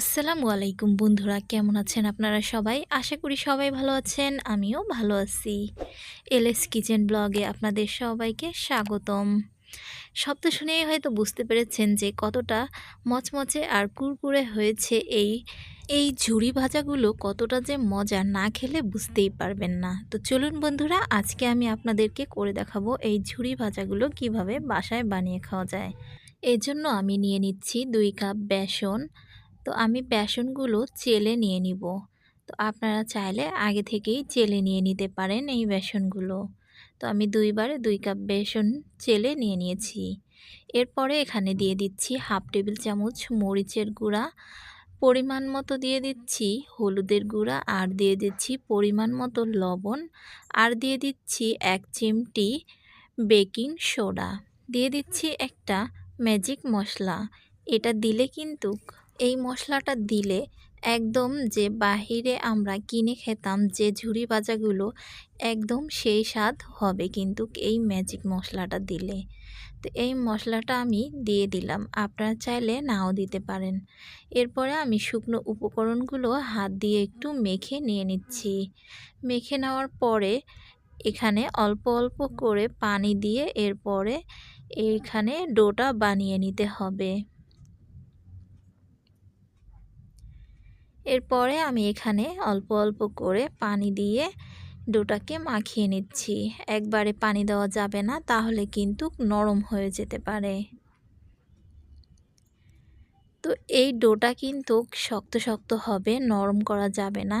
আসসালামু আলাইকুম বন্ধুরা, কেমন আছেন আপনারা সবাই? আশা করি সবাই ভালো আছেন, আমিও ভালো আছি। এলএস কিচেন ব্লগে আপনাদের সবাইকে স্বাগতম। শব্দ শুনেই হয়তো বুঝতে পেরেছেন যে কতটা মচমচে আর কুরকুরে হয়েছে এই এই ঝুড়ি ভাজাগুলো, কতটা যে মজা না খেলে বুঝতেই পারবেন না। তো চলুন বন্ধুরা, আজকে আমি আপনাদেরকে করে দেখাবো এই ঝুড়ি ভাজাগুলো কীভাবে বাসায় বানিয়ে খাওয়া যায়। এর জন্য আমি নিয়ে নিচ্ছি দুই কাপ বেসন তো আমি বেসনগুলো চেলে নিয়ে নিব। তো আপনারা চাইলে আগে থেকেই চেলে নিয়ে নিতে পারেন এই বেসনগুলো। তো আমি দুইবারে দুই কাপ বেসন চেলে নিয়ে নিয়েছি। এরপরে এখানে দিয়ে দিচ্ছি হাফ টেবিল চামচ মরিচের গুঁড়া। পরিমাণ মতো দিয়ে দিচ্ছি হলুদের গুঁড়া আর দিয়ে দিচ্ছি পরিমাণ মতো লবণ। আর দিয়ে দিচ্ছি এক চিমটি বেকিং সোডা। দিয়ে দিচ্ছি একটা ম্যাজিক মশলা। এটা দিলে কিন্তু এই মশলাটা দিলে একদম যে বাহিরে আমরা কিনে খেতাম যে ঝুড়ি ভাজাগুলো একদম সেই স্বাদ হবে কিন্তু এই ম্যাজিক মশলাটা দিলে। তো এই মশলাটা আমি দিয়ে দিলাম, আপনারা চাইলে নাও দিতে পারেন। এরপরে আমি শুকনো উপকরণগুলো হাত দিয়ে একটু মেখে নিয়ে নিচ্ছি। মেখে নেওয়ার পরে এখানে অল্প অল্প করে পানি দিয়ে এরপরে এখানে ডোটা বানিয়ে নিতে হবে। এরপরে আমি এখানে অল্প অল্প করে পানি দিয়ে ডোটাকে মাখিয়ে নিচ্ছি। একবারে পানি দেওয়া যাবে না, তাহলে কিন্তু নরম হয়ে যেতে পারে। তো এই ডোটা কিন্তু শক্ত শক্ত হবে, নরম করা যাবে না।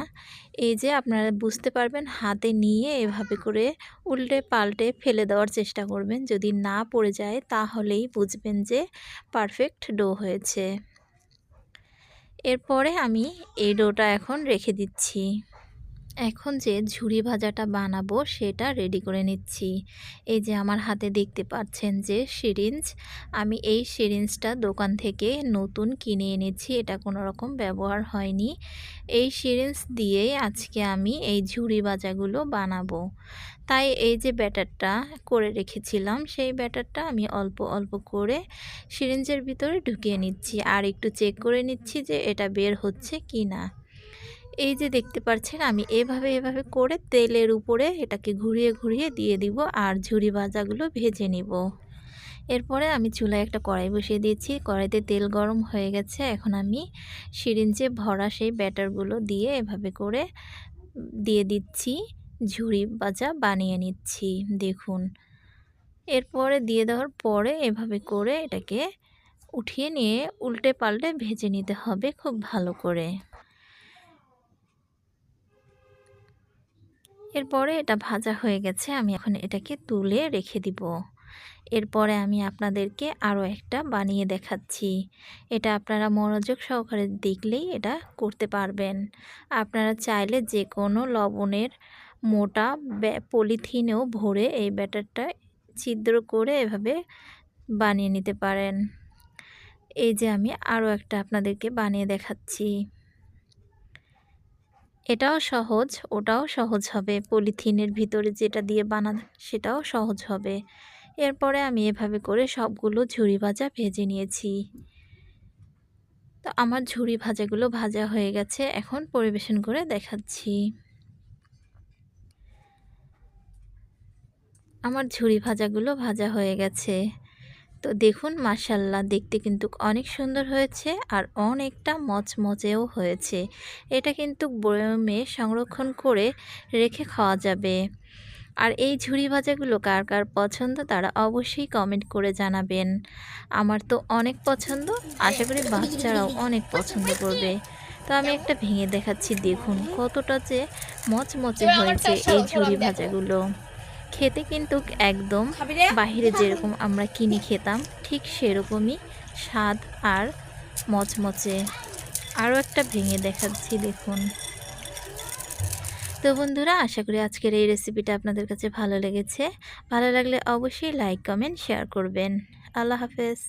এই যে আপনারা বুঝতে পারবেন, হাতে নিয়ে এভাবে করে উল্টে পাল্টে ফেলে দেওয়ার চেষ্টা করবেন। যদি না পড়ে যায়, তাহলেই বুঝবেন যে পারফেক্ট ডো হয়েছে। এরপরে আমি এই ডোটা এখন রেখে দিচ্ছি। এখন যে ঝুড়ি ভাজাটা বানাবো সেটা রেডি করে নিচ্ছি। এই যে আমার হাতে দেখতে পাচ্ছেন যে সিরিঞ্জ, আমি এই সিরিঞ্জটা দোকান থেকে নতুন কিনে এনেছি, এটা কোনো রকম ব্যবহার হয়নি। এই সিরিঞ্জ দিয়েই আজকে আমি এই ঝুড়ি ভাজাগুলো বানাবো। তাই এই যে ব্যাটারটা করে রেখেছিলাম, সেই ব্যাটারটা আমি অল্প অল্প করে সিরিঞ্জের ভিতরে ঢুকিয়ে নিচ্ছি। আর একটু চেক করে নিচ্ছি যে এটা বের হচ্ছে কি না এই যে দেখতে পাচ্ছেন আমি এভাবে এভাবে করে তেলের উপরে এটাকে ঘুরিয়ে ঘুরিয়ে দিয়ে দিব আর ঝুরি ভাজাগুলো ভেজে নিব। এরপরে আমি চুলায় একটা কড়াই বসিয়ে দিয়েছি। কড়াইতে তেল গরম হয়ে গেছে। এখন আমি সিরিঞ্জে ভরা সেই ব্যাটারগুলো দিয়ে এভাবে করে দিয়ে দিচ্ছি। ঝুড়ি ভাজা বানিয়ে নিচ্ছি, দেখুন। এরপরে দিয়ে দেওয়ার পরে এভাবে করে এটাকে উঠিয়ে নিয়ে উল্টে পাল্টে ভেজে নিতে হবে খুব ভালো করে। এরপরে এটা ভাজা হয়ে গেছে, আমি এখন এটাকে তুলে রেখে দিব। এরপরে আমি আপনাদেরকে আরও একটা বানিয়ে দেখাচ্ছি। এটা আপনারা মনোযোগ সহকারে দেখলেই এটা করতে পারবেন। আপনারা চাইলে যে কোনো লবণের মোটা পলিথিনেও ভরে এই ব্যাটারটা ছিদ্র করে এভাবে বানিয়ে নিতে পারেন। এই যে আমি আরও একটা আপনাদেরকে বানিয়ে দেখাচ্ছি। এটাও সহজ, ওটাও সহজ হবে। পলিথিনের ভিতরে যেটা দিয়ে বানান, সেটাও সহজ হবে। এরপরে আমি এভাবে করে সবগুলো ঝুড়ি ভাজা ভেজে নিয়েছি। তো আমার ঝুড়ি ভাজাগুলো ভাজা হয়ে গেছে, এখন পরিবেশন করে দেখাচ্ছি। আমার ঝুড়ি ভাজাগুলো ভাজা হয়ে গেছে। তো দেখুন মাসাল্লাহ দেখতে কিন্তু অনেক সুন্দর হয়েছে আর অনেকটা মচমচেও হয়েছে। এটা কিন্তু বয়মে সংরক্ষণ করে রেখে খাওয়া যাবে। আর এই ঝুড়ি ভাজাগুলো কার কার পছন্দ তারা অবশ্যই কমেন্ট করে জানাবেন। আমার তো অনেক পছন্দ আশা করি বাচ্চারাও অনেক পছন্দ করবে। তো আমি একটা ভেঙে দেখাচ্ছি দেখুন কতটা যে মচমচে হয়েছে এই ঝুড়ি ভাজাগুলো। খেতে কিন্তু একদম বাহিরে যেরকম আমরা কিনে খেতাম ঠিক সেরকমই স্বাদ আর মচমচে। আরও একটা ভেঙে দেখাচ্ছি দেখুন। তো বন্ধুরা আশা করি আজকের এই রেসিপিটা আপনাদের কাছে ভালো লেগেছে। ভালো লাগলে অবশ্যই লাইক কমেন্ট শেয়ার করবেন। আল্লাহ হাফেজ।